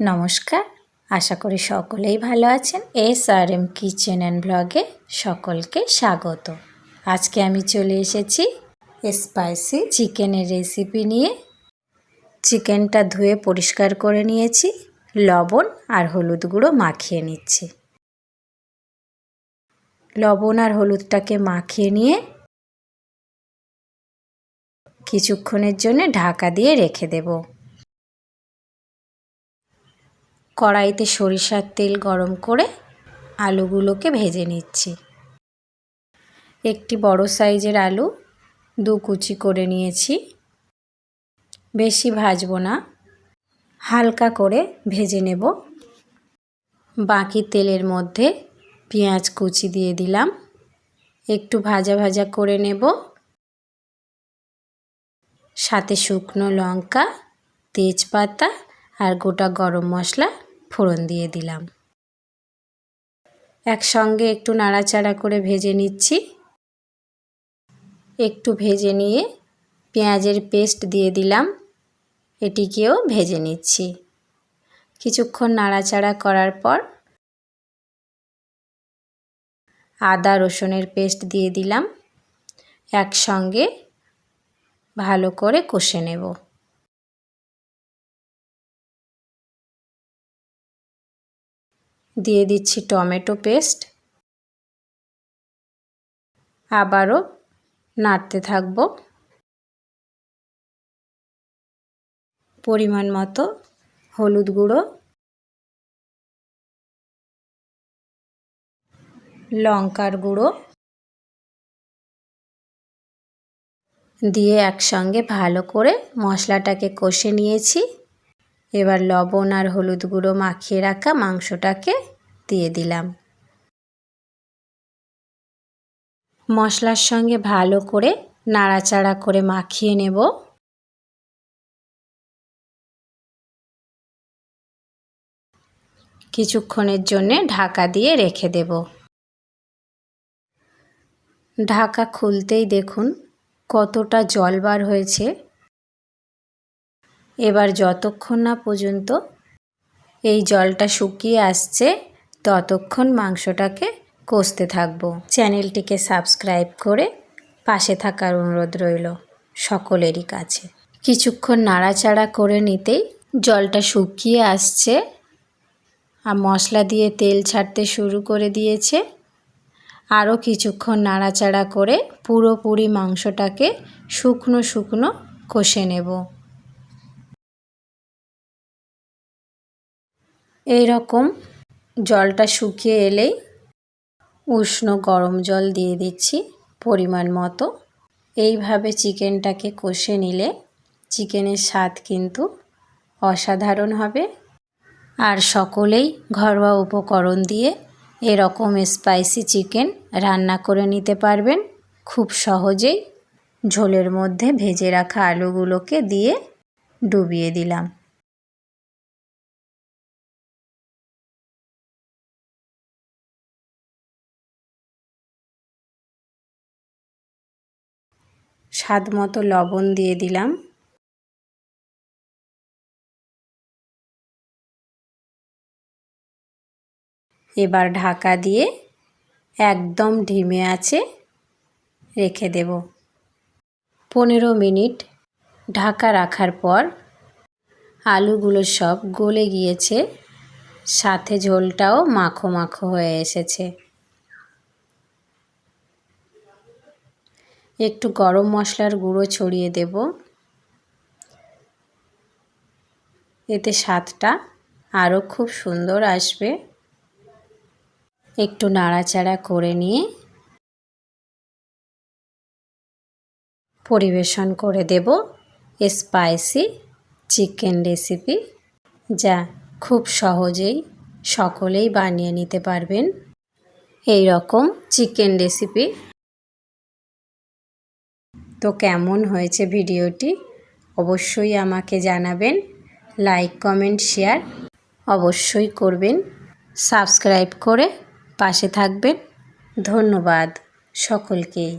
নমস্কার, আশা করি সকলেই ভালো আছেন। S R M kitchen and ব্লগে সকলকে স্বাগত। আজকে আমি চলে এসেছি স্পাইসি চিকেনের রেসিপি নিয়ে। চিকেনটা ধুয়ে পরিষ্কার করে নিয়েছি, লবণ আর হলুদ গুঁড়ো মাখিয়ে নিচ্ছি। লবণ আর হলুদটাকে মাখিয়ে নিয়ে কিছুক্ষণের জন্য ঢাকা দিয়ে রেখে দেবো। কড়াইতে সরিষার তেল গরম করে আলুগুলোকে ভেজে নিচ্ছি। একটি বড় সাইজের আলু দু কুচি করে নিয়েছি। বেশি ভাজবো না, হালকা করে ভেজে নেব। বাকি তেলের মধ্যে পেঁয়াজ কুচি দিয়ে দিলাম। একটু ভাজা ভাজা করে নেব। সাথে শুকনো লঙ্কা, তেজপাতা আর গোটা গরম মশলা ফোড়ন দিয়ে দিলাম। একসঙ্গে একটু নাড়াচাড়া করে ভেজে নিচ্ছি। একটু ভেজে নিয়ে পেঁয়াজের পেস্ট দিয়ে দিলাম। এটিকেও ভেজে নিচ্ছি। কিছুক্ষণ নাড়াচাড়া করার পর আদা, রসুনের পেস্ট দিয়ে দিলাম। একসঙ্গে ভালো করে কষে নেব। দিয়ে দিচ্ছি টমেটো পেস্ট। আবারও নাড়তে থাকব। পরিমাণ মতো হলুদ গুঁড়ো। লঙ্কার গুঁড়ো। দিয়ে একসঙ্গে ভালো করে মশলাটাকে কষে নিয়েছি। এবার লবণ আর হলুদ গুঁড়ো মাখিয়ে রাখা মাংসটাকে দিয়ে দিলাম। মশলার সঙ্গে ভালো করে নাড়াচাড়া করে মাখিয়ে নেব। কিছুক্ষণের জন্যে ঢাকা দিয়ে রেখে দেব। ঢাকা খুলতেই দেখুন কতটা জল বার হয়েছে। এবার যতক্ষণ না পর্যন্ত এই জলটা শুকিয়ে আসছে, ততক্ষণ মাংসটাকে কষতে থাকব। চ্যানেলটিকে সাবস্ক্রাইব করে পাশে থাকার অনুরোধ রইল সকলেরই কাছে। কিছুক্ষণ নাড়াচাড়া করে নিতেই জলটা শুকিয়ে আসছে আর মশলা দিয়ে তেল ছাড়তে শুরু করে দিয়েছে। আরও কিছুক্ষণ নাড়াচাড়া করে পুরোপুরি মাংসটাকে শুকনো শুকনো কষে নেব। এই রকম জলটা শুকিয়ে এলেই উষ্ণ গরম জল দিয়ে দিচ্ছি পরিমাণ মতো। এইভাবে চিকেনটাকে কষে নিলে চিকেনের স্বাদ কিন্তু অসাধারণ হবে। আর সকলেই ঘরোয়া উপকরণ দিয়ে এরকম স্পাইসি চিকেন রান্না করে নিতে পারবেন। খুব সহজেই ঝোলের মধ্যে ভেজে রাখা আলুগুলোকে দিয়ে ডুবিয়ে দিলাম। স্বাদ মতো লবণ দিয়ে দিলাম। এবার ঢাকা দিয়ে একদম ঢিমে আছে রেখে দেব। পনেরো মিনিট ঢাকা রাখার পর আলুগুলো সব গলে গিয়েছে, সাথে ঝোলটাও মাখো মাখো হয়ে এসেছে। একটু গরম মশলার গুঁড়ো ছড়িয়ে দেব। এতে স্বাদটা আরও খুব সুন্দর আসবে। একটু নাড়াচাড়া করে নিয়ে পরিবেশন করে দেব স্পাইসি চিকেন রেসিপি। যা খুব সহজেই সকলেই বানিয়ে নিতে পারবেন। এই রকম চিকেন রেসিপি তো কেমন হয়েছে ভিডিওটি অবশ্যই আমাকে জানাবেন। লাইক, কমেন্ট, শেয়ার অবশ্যই করবেন। সাবস্ক্রাইব করে পাশে থাকবেন। ধন্যবাদ সকলকেই।